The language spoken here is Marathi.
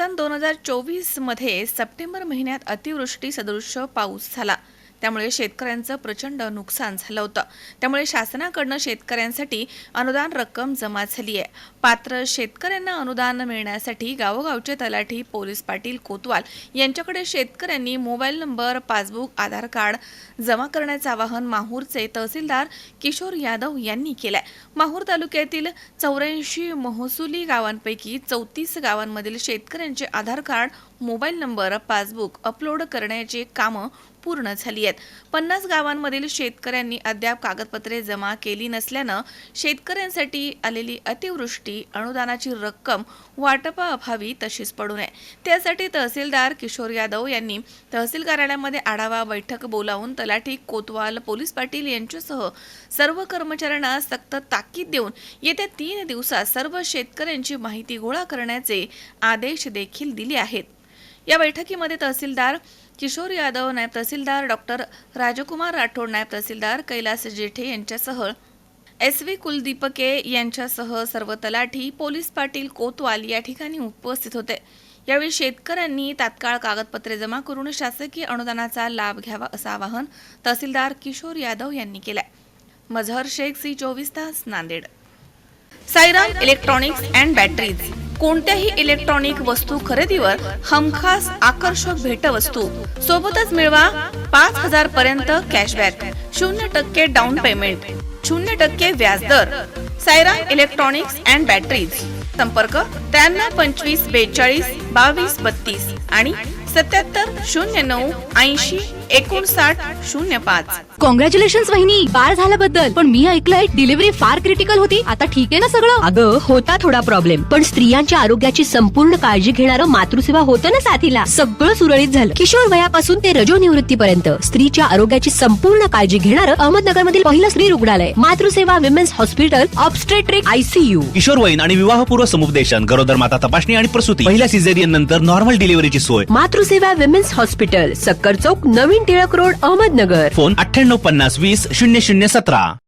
सन दोन हजार चोवीसमध्ये सप्टेंबर महिन्यात अतिवृष्टी सदृश्य पाऊस झाला. त्यामुळे शेतकऱ्यांचं प्रचंड नुकसान झालं होतं. त्यामुळे शासनाकडनं शेतकऱ्यांसाठी अनुदान रक्कम जमा झाली आहे. पात्र शेतकऱ्यांना अनुदान मिळण्यासाठी गावोगावचे तलाठी पोलीस पाटील कोतवाल यांच्याकडे शेतकऱ्यांनी mobile number passbook Aadhaar card जमा करण्याचं आवाहन माहूरचे तहसीलदार किशोर यादव यांनी केलंय. माहूर तालुक्यातील चौऱ्याऐंशी महसुली गावांपैकी चौतीस गावांमधील शेतकऱ्यांचे Aadhaar card mobile number passbook upload करण्याचे कामं पूर्ण झाली आहेत. पन्नास गावांमधील शेतकऱ्यांनी अद्याप कागदपत्रे जमा केली नसल्यानं शेतकऱ्यांसाठी आलेली अतिवृष्टी अनुदानाची रक्कम वाटपाअभावी तशीच पडू नये. त्यासाठी तहसीलदार किशोर यादव यांनी तहसील कार्यालयामध्ये आढावा बैठक बोलावून तलाठी कोतवाल पोलीस पाटील यांच्यासह सर्व कर्मचाऱ्यांना सक्त ताकीद देऊन येत्या तीन दिवसात सर्व शेतकऱ्यांची माहिती गोळा करण्याचे आदेश देखील दिले आहेत. या बैठकीमध्ये तहसीलदार किशोर यादव नायब तहसीलदार डॉक्टर राजकुमार राठोड नायब तहसीलदार कैलास जेठे यांच्यासह एस व्ही कुलदीपके यांच्यासह सर्व तलाठी पोलीस पाटील कोतवाल या ठिकाणी उपस्थित होते. यावेळी शेतकऱ्यांनी तात्काळ कागदपत्रे जमा करून शासकीय अनुदानाचा लाभ घ्यावा असं आवाहन तहसीलदार किशोर यादव यांनी केलंय. मझहर शेख सी चोवीस तास Nanded. Sairam electronics and batteries. कोणत्याही इलेक्ट्रॉनिक वस्तू खरेदीवर हमखास आकर्षक भेटवस्तू. सोबतच मिळवा पाच हजार पर्यंत कॅशबॅक शून्य टक्के डाऊन पेमेंट शून्य टक्के व्याजदर. Sairam electronics and batteries. संपर्क त्र्याण्णव पंचवीस बेचाळीस बावीस बत्तीस आणि सत्याहत्तर शून्य नऊ ऐंशी एकोणसाठ शून्य पाच. कॉंग्रॅच्युलेशन वहिनी. बाळ झाल्याबद्दल. पण मी ऐकलंय डिलिव्हरी फार क्रिटिकल होती. आता ठीक आहे ना सगळं? अगं होता थोडा प्रॉब्लेम पण स्त्रियांच्या आरोग्याची संपूर्ण काळजी घेणारं मातृसेवा होतं ना साथीला? सगळं सुरळीत झालं. किशोर वयापासून ते रजो निवृत्तीपर्यंत स्त्रीच्या आरोग्याची संपूर्ण काळजी घेणारं अहमदनगर मधील पहिलं स्त्री रुग्णालय. Matruseva women's hospital obstetric ICU किशोरवयीन आणि विवाहपूर्व समुपदेशन गरोदर माता तपासणी आणि प्रसूती. पहिल्या सिझेरियन नंतर नॉर्मल डिलिव्हरीची सोय. मातृसेवा विमेन्स हॉस्पिटल सक्कर चौक नवीन टिळक रोड अहमदनगर. फोन अठ्ठ्याण्णव पन्नास वीस शून्य शून्य सतरा.